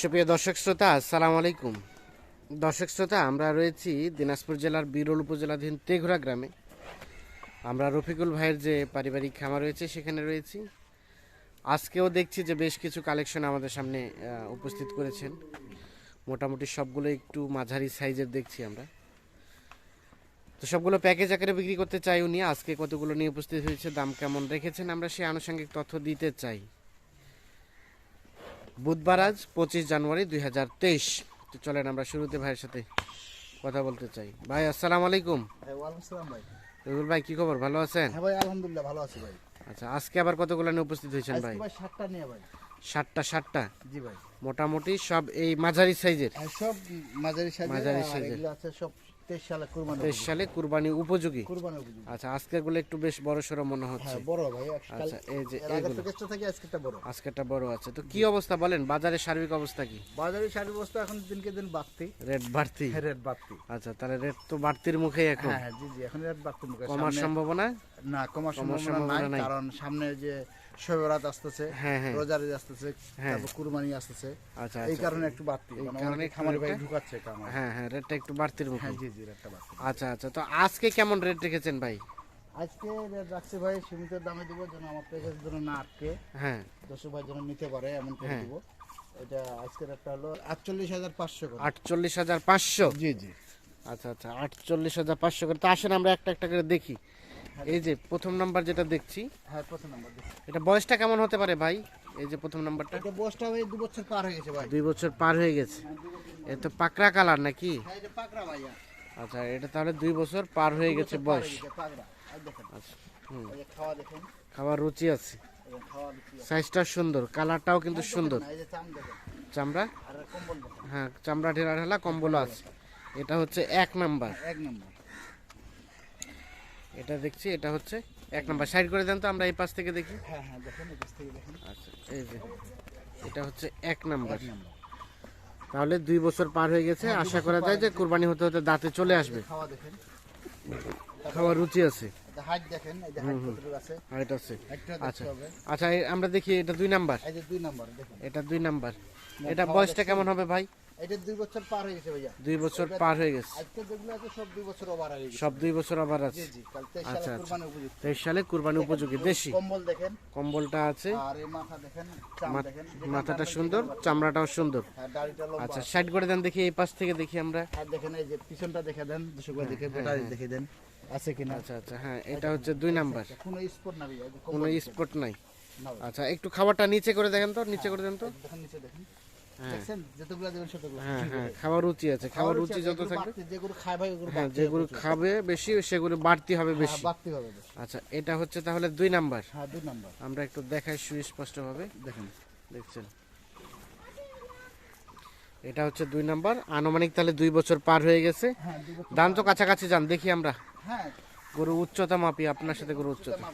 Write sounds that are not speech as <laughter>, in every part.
সুপ্রিয় দর্শক শ্রোতা, আসসালামু আলাইকুম। দর্শক শ্রোতা, আমরা রয়েছি দিনাজপুর জেলার বিরল উপজেলাধীন তেঘরা গ্রামে। আমরা রফিকুল ভাইয়ের যে পারিবারিক খামার রয়েছে, সেখানে রয়েছি। আজকেও দেখছি যে বেশ কিছু কালেকশন আমাদের সামনে উপস্থিত করেছেন। মোটামুটি সবগুলো একটু মাঝারি সাইজের দেখছি আমরা। তো সবগুলো প্যাকেজ আকারে বিক্রি করতে চাই উনি। আজকে কতগুলো নিয়ে উপস্থিত হয়েছে, দাম কেমন রেখেছেন, আমরা সেই আনুষঙ্গিক তথ্য দিতে চাই। বুধবার আজ পঁচিশ জানুয়ারি দুই হাজার তেইশ। তো চলেন আমরা শুরুতে ভাইয়ের সাথে কথা বলতে চাই। ভাই আসসালামু আলাইকুম। হ্যাঁ ভাই। রবিউল ভাই কি খবর? ভালো আছেন? হ্যাঁ ভাই আলহামদুলিল্লাহ ভালো আছি ভাই। আচ্ছা আজকে আবার কতগুলো নিয়ে উপস্থিত হয়েছেন ভাই? ভাই সাতটা নিয়ে ভাই। ষাটটা ষাটটা জি ভাই। মোটামুটি সব এই মাঝারি সাইজের? সব মাঝারি সাইজের মাঝারি সাইজের। আছে সব তেইশ সালে কুরবানি তেইশ সালে কুরবানি উপযোগী? কুরবানি উপযোগী। আচ্ছা আজকেরগুলো একটু বেশ বড় সড়ো মনে হচ্ছে। হ্যাঁ বড় ভাই আচ্ছা এই যে এর আগে এইগুলো। প্যাকেজটা থাকে আজকেটা বড়। আজকেরটা বড় আছে। তো কি অবস্থা বলেন? বাজারের সার্বিক অবস্থা কি? বাজারে শাড়ি বস্তা এখন দিনকে দিন বাড়তি। রেট বাড়তি? হ্যাঁ রেট বাড়তি। আচ্ছা তাহলে রেট তো বাড়তির মুখেই এখন। হ্যাঁ হ্যাঁ জি জি এখন রেট বাড়তি মুখে। কমার সম্ভাবনা? না কমার সম্ভাবনা। নাই। কারণ সামনে যে শৈবরাত আসতেছে হ্যাঁ হ্যাঁ। রোজার আসতেছে হ্যাঁ। তারপর কুরবানি আসতেছে। আচ্ছা এই আচ্ছা। কারণে একটু বাড়তি এই মানে কারণে খামারি ভাই ঢুকাচ্ছে হ্যাঁ হ্যাঁ রেটটা একটু বাড়তির মুখে হ্যাঁ জি জি রেটটা বাড়তি আচ্ছা আচ্ছা। তো আজকে কেমন রেট রেখেছেন ভাই? আজকে রেট রাখছি ভাই সীমিত দামে দিব যেন আমার প্যাকেজ যেন না আটকে। হ্যাঁ। দর্শক ভাই যেন নিতে পারে এমন করে। দিব। এটা আজকের একটা হলো আটচল্লিশ হাজার পাঁচশো করে। আটচল্লিশ হাজার পাঁচশো? জি জি। আচ্ছা আচ্ছা। আটচল্লিশ হাজার পাঁচশো করে। তো আসেন আমরা একটা একটা করে দেখি। এই যে প্রথম নাম্বার যেটা দেখছি হ্যাঁ প্রথম নাম্বার এটা বয়সটা কেমন হতে পারে ভাই? এই যে প্রথম নাম্বারটা। এটা বসটা ভাই দু বছর পার হয়ে গেছে ভাই। দুই বছর পার হয়ে গেছে। এ তো পাকড়া কালার নাকি? হ্যাঁ এটা পাকড়া ভাইয়া। আচ্ছা এটা তাহলে দুই বছর পার হয়ে গেছে বয়স। পাকড়া। আচ্ছা হুম। খাওয়া দেখেন। খাবার রুচি আছে। সাইজটা সুন্দর কালারটাও কিন্তু সুন্দর। চামড়া? আর কম্বল হ্যাঁ চামড়া ঢেলা ঢেলা কম্বল আছে। এটা হচ্ছে এক নাম্বার। এক নম্বর। এটা দেখছি এটা হচ্ছে এক নাম্বার। সাইড করে দেন তো আমরা এই পাশ থেকে দেখি। হ্যাঁ হ্যাঁ দেখেন এই পাশ থেকে দেখেন। আচ্ছা এই যে এটা হচ্ছে এক নাম্বার। তাহলে দুই বছর পার হয়ে গেছে হ্যাঁ, আশা করা যায় যে কোরবানি হতে হতে দাঁতে চলে আসবে। খাওয়া দেখেন। খাওয়ার রুচি আছে। এটা হাইট দেখেন এই যে হাইট আছে? হাইট আছে। আচ্ছা। আচ্ছা আমরা দেখি এটা দুই নাম্বার। এই যে দুই নম্বর দেখেন। এটা দুই নাম্বার। এটা বয়সটা কেমন হবে ভাই? এটা দুই বছর পার হয়ে গেছে ভাইয়া। দুই বছর পার হয়ে গেছে। আজকে যেগুলো আছে সব দুই বছর ওভার হয়ে গেছে। সব দুই বছর আবার আছে। জি কাল তেইশ আচ্ছা, সালে আচ্ছা। কুরবানি উপযুক্ত। তেইশ সালে কুরবানি উপযোগী। দেশি। কম্বল দেখেন। কম্বলটা আছে। আর এই মাথা দেখেন চাম দেখেন। মাথাটা সুন্দর চামড়াটাও সুন্দর। হ্যাঁ আচ্ছা। সাইড করে দেন দেখি এই পাশ থেকে দেখি আমরা। আর দেখেন এই যে পিছনটা দেখে দেন দেখে ব্যাটারি দেখে দেন আছে কিনা? আচ্ছা আচ্ছা হ্যাঁ এটা হচ্ছে দুই নাম্বার। কোনো স্পট কোনো নাই। আচ্ছা একটু খাবারটা নিচে করে দেখেন তো নিচে করে দেন তো। দেখেন নিচে দেখেন। হ্যাঁ। হ্যাঁ হ্যাঁ খাবার রুচি আছে খাবার রুচি যত থাকবে। যেগুলো খাবে বেশি সেগুলো বাড়তি হবে বেশি। আচ্ছা এটা হচ্ছে তাহলে দুই নাম্বার। আমরা একটু দেখাই সুস্পষ্ট ভাবে দেখেন। দেখছেন? এটা হচ্ছে দুই নাম্বার। আনুমানিক তাহলে দুই বছর পার হয়ে গেছে। দাম তো কাছাকাছি যান দেখি আমরা। গরু উচ্চতা মাপি আপনার সাথে গরু উচ্চতা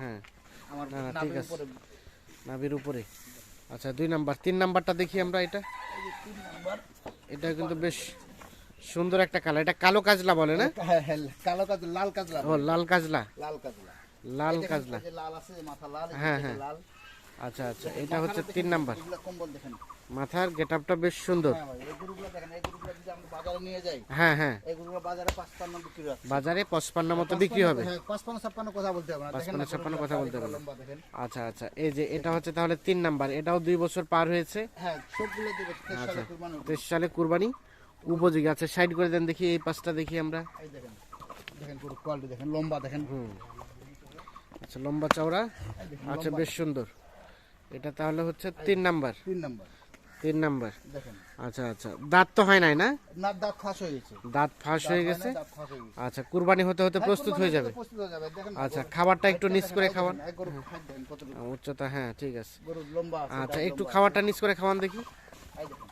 হ্যাঁ না, না, ঠিক আছে। নাভির উপরে। আচ্ছা দুই নাম্বার। তিন নাম্বারটা দেখি আমরা এটা। এটা কিন্তু বেশ সুন্দর একটা কালার এটা কালো কাজলা বলে না? হ্যাঁ হ্যাঁ কালো কাজলা লাল কাজলা ও লাল কাজলা। লাল কাজলা। লাল কাজলা। লাল আছে মাথা লাল হ্যাঁ, হ্যাঁ। লাল। আচ্ছা আচ্ছা এটা হচ্ছে তিন নাম্বার। মাথার গেটআপটা বেশ সুন্দর। হ্যাঁ হ্যাঁ হ্যাঁ। বাজারে পাঁচপান্ন মতো বিক্রি হবে। হ্যাঁ ছাপ্পান্ন কথা বলতে হবে না। দেখেন পাঁচপান্ন, ছাপ্পান্ন কথা বলতে হবে। আচ্ছা আচ্ছা এই যে এটা হচ্ছে তাহলে তিন নাম্বার এটাও দুই বছর পার হয়েছে। হ্যাঁ আচ্ছা তেইশ সালে কুরবানি উপযোগী। আচ্ছা সাইড করে দেন দেখি এই পাঁচটা দেখি আমরা। দেখেন দেখেন কোয়ালিটি দেখেন লম্বা দেখেন। আচ্ছা লম্বা চওড়া। আচ্ছা বেশ সুন্দর। এটা তাহলে হচ্ছে তিন নাম্বার। তিন নাম্বার। তিন নাম্বার। দেখেন। আচ্ছা আচ্ছা। দাঁত তো হয় নাই না? না দাঁত ফাঁস হয়ে গেছে। দাঁত ফাঁস হয়ে গেছে? হয়ে আচ্ছা কুরবানি হতে হতে হ্যাঁ, প্রস্তুত হয়ে যাবে? প্রস্তুত হয়ে যাবে। দেখেন আচ্ছা খাবারটা একটু নিচ করে খাওয়ান। হাইট উচ্চতা হ্যাঁ ঠিক আছে। আচ্ছা একটু খাবারটা নিচ করে খাওয়ান দেখি। এই দেখেন,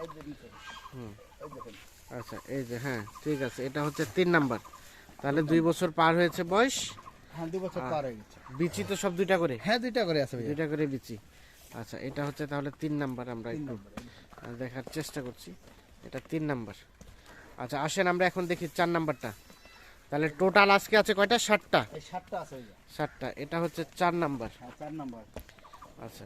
এই যে নিচে। হুম। এই দেখেন। আচ্ছা এই যে হ্যাঁ ঠিক আছে। এটা হচ্ছে তিন নাম্বার। তাহলে দুই বছর পার হয়েছে বয়স। হ্যাঁ দুই বছর পার হয়ে গেছে। বিচি তো সব দুইটা করে? হ্যাঁ দুইটা করে আছে। দুইটা করে বিচি। আচ্ছা এটা হচ্ছে তাহলে তিন নাম্বার আমরা একটু দেখার চেষ্টা করছি। এটা তিন নাম্বার। আচ্ছা আসেন আমরা এখন দেখি চার নাম্বারটা। তাহলে টোটাল আজকে আছে কয়টা? ষাটটা। সাতটা আছে ষাটটা। এটা হচ্ছে চার নাম্বার। হ্যাঁ চার নাম্বার। আচ্ছা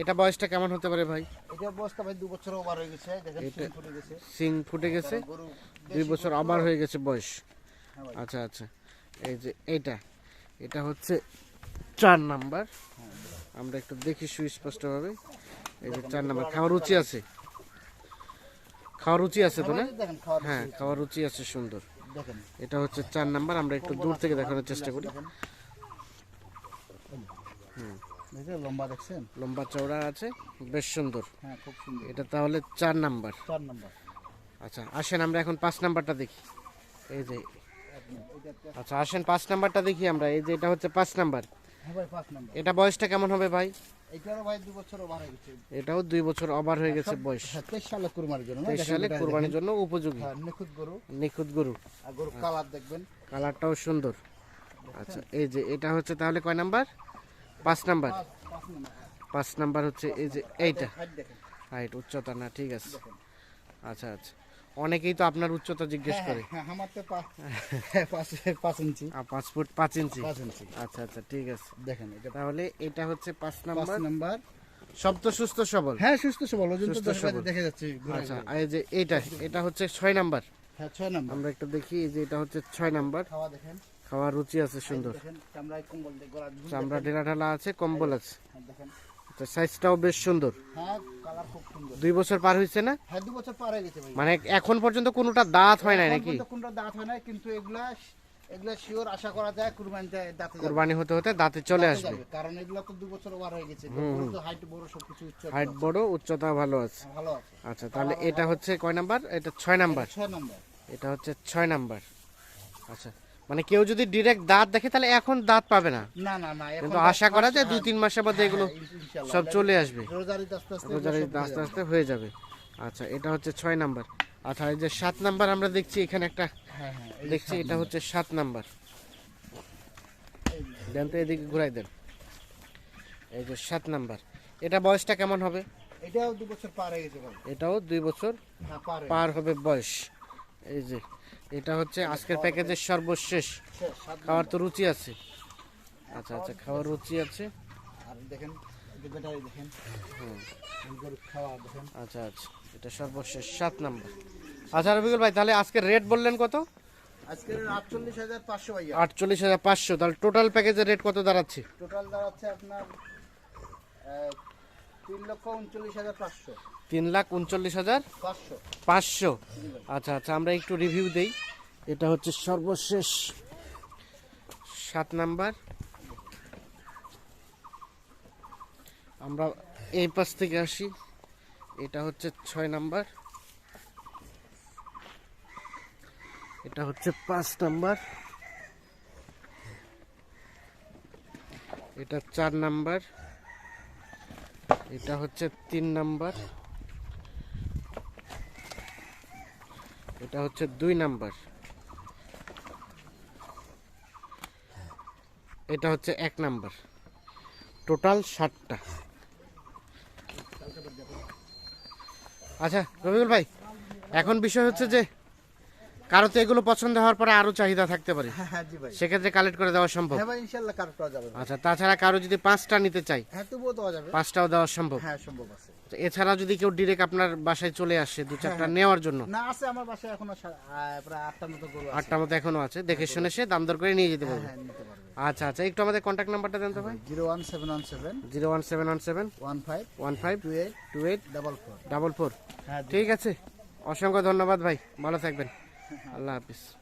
এটা বয়সটা কেমন হতে পারে ভাই? এটার বয়সটা ভাই দু বছর ওভার হয়ে গেছে দেখেন সিং ফুটে গেছে। সিং ফুটে গেছে গরু দুই বছর আবার হয়ে গেছে। বয়স। হ্যাঁ আচ্ছা আচ্ছা। এই যে এইটা এটা হচ্ছে চার নাম্বার। আমরা একটু দেখি সুস্পষ্টভাবে। এই যে চার নাম্বার খাওয়ার রুচি আছে? খাওয়ার রুচি আছে তো না? হ্যাঁ, খাওয়ার রুচি আছে সুন্দর। এটা হচ্ছে চার নাম্বার আমরা একটু দূর থেকে দেখানোর চেষ্টা করি। লম্বা দেখছেন লম্বা চওড়া আছে বেশ সুন্দর হ্যাঁ খুব সুন্দর। এটা তাহলে চার নাম্বার। চার নম্বর। আচ্ছা আসেন আমরা এখন পাঁচ নাম্বারটা দেখি। এই যে আচ্ছা আসেন পাঁচ নাম্বারটা দেখি আমরা। এই যে এটা হচ্ছে পাঁচ নাম্বার। হ্যাঁ এটা বয়সটা কেমন হবে ভাই? এটাও দুই বছর ওভার হয়ে গেছে বয়স। হ্যাঁ তেইশ সালে কুরমার জন্য তেইশ সালে এটা জন্য উপযোগী। হ্যাঁ নিখুঁত গরু। নিখুঁত গরু। গরু কালার দেখবেন। কালারটাও সুন্দর। আচ্ছা এই যে এটা হচ্ছে তাহলে কয় নাম্বার? পাঁচ নাম্বার। পাঁচ নম্বর। হচ্ছে এই যে এইটা। হাইট উচ্চতা না ঠিক আছে। আচ্ছা আচ্ছা। অনেকেই তো আপনার উচ্চতা জিজ্ঞেস করে। হ্যাঁ আমার তো <laughs> পাঁচ ইঞ্চি। পাঁচ ফুট পাঁচ ইঞ্চি? ইঞ্চি। আচ্ছা আচ্ছা ঠিক আছে। দেখেন এটা তাহলে এটা হচ্ছে পাঁচ নাম্বার। নাম্বার। সব তো সুস্থ সবল? হ্যাঁ সুস্থ সবল ওজন তো। দেখে যাচ্ছে আচ্ছা এই যে এইটা এটা হচ্ছে ছয় নাম্বার। হ্যাঁ ছয় নাম্বার। আমরা একটু দেখি এই যে এটা হচ্ছে ছয় নাম্বার। খাওয়া দেখেন। খাওয়ার রুচি আছে সুন্দর। চামড়া ঢেলা ঢালা আছে কম্বল আছে। হ্যাঁ, দেখেন। আচ্ছা সাইজটাও বেশ সুন্দর। হ্যাঁ কালার খুব সুন্দর। দুই বছর পার হয়েছে না? হ্যাঁ দু বছর পার হয়ে গেছে ভাই। মানে এখন পর্যন্ত কোনোটা দাঁত হয় নাই এখন নাকি? কোনটা দাঁত হয় না কিন্তু এগুলা এগুলা শিওর আশা করা যায় কুরবানিতে দাঁতে কোরবানি হতে হতে দাঁতে চলে আসবে। কারণ এগুলা তো দু বছর ওভার হয়ে গেছে। তো হাইট বড় সবকিছু উচ্চ হাইট বড় উচ্চতা ভালো আছে। ভালো আছে। আচ্ছা তাহলে এটা হচ্ছে কয় নাম্বার? এটা ছয় নাম্বার? ছয় নম্বর। এটা হচ্ছে ছয় নাম্বার। আচ্ছা মানে কেউ যদি ডিরেক্ট দাঁত দেখে তাহলে এখন দাঁত পাবে না। না না না কিন্তু আশা করা যায় হ্যাঁ, দুই তিন মাসের মধ্যে এগুলো হ্যাঁ, সব চলে আসবে। রোজারিতে আস্তে আস্তে রোজার হয়ে যাবে। আচ্ছা এটা হচ্ছে ছয় নাম্বার। আচ্ছা এই যে সাত নাম্বার আমরা দেখছি এখানে একটা। হ্যাঁ হ্যাঁ দেখছি এটা হচ্ছে সাত নাম্বার। দেন তো এদিকে ঘুরাই দেন। এই যে সাত নাম্বার। এটা বয়সটা কেমন হবে? এটাও দু বছর পার হয়ে গেছে এটাও দুই বছর হ্যাঁ হয়ে পার হবে বয়স। এই যে এটা হচ্ছে আজকের প্যাকেজের সর্বশেষ। খাওয়ার তো রুচি আছে। আচ্ছা আচ্ছা খাওয়ার রুচি আছে। আর দেখেন আচ্ছা আচ্ছা এটা সর্বশেষ সাত নাম্বার। আচ্ছা রবিকুল ভাই তাহলে আজকে রেট বললেন কত? আটচল্লিশ হাজার পাঁচশো তাহলে টোটাল প্যাকেজের রেট কত দাঁড়াচ্ছে? টোটাল দাঁড়াচ্ছে আপনার তিন লক্ষ উনচল্লিশ হাজার পাঁচশো। তিন লাখ উনচল্লিশ হাজার পাঁচশো। পাঁচশো। আচ্ছা আচ্ছা আমরা একটু রিভিউ দেই। এটা হচ্ছে সর্বশেষ সাত নাম্বার। আমরা এই পাশ থেকে আসি। এটা হচ্ছে ছয় নাম্বার। এটা হচ্ছে পাঁচ নাম্বার। এটা চার নাম্বার। এটা হচ্ছে তিন নাম্বার। এটা হচ্ছে দুই নাম্বার। এটা হচ্ছে এক নাম্বার। টোটাল ষাটটা। আচ্ছা রবিউল ভাই, এখন বিষয় হচ্ছে যে কারও তো এগুলো পছন্দ হওয়ার পরে আরও চাহিদা থাকতে পারে। হ্যাঁ হ্যাঁ জি ভাই। সেক্ষেত্রে কালেক্ট করে দেওয়া সম্ভব। হ্যাঁ ভাই ইনশাল্লাহ কার পাওয়া যাবে আচ্ছা তাছাড়া কারও যদি পাঁচটা নিতে চাই হ্যাঁ তবুও দেওয়া যাবে। পাঁচটাও দেওয়া সম্ভব। হ্যাঁ সম্ভব আছে। এছাড়া যদি কেউ ডিরেক্ট আপনার বাসায় চলে আসে দু চারটা নেওয়ার জন্য। না আছে আমার বাসায় এখনও প্রায় আটটা মতো গরু আছে। আটটা মতো এখনও আছে। দেখে শুনে সে দাম দর করে নিয়ে যেতে পারবে। হ্যাঁ নিতে পারবে। আচ্ছা আচ্ছা একটু আমাদের কন্ট্যাক্ট নাম্বারটা দেন তো ভাই। Zero one seven one seven zero one seven one seven. One five one five two eight two eight double four. Double four. হ্যাঁ ঠিক আছে। অসংখ্য ধন্যবাদ ভাই। ভালো থাকবেন। a lápis.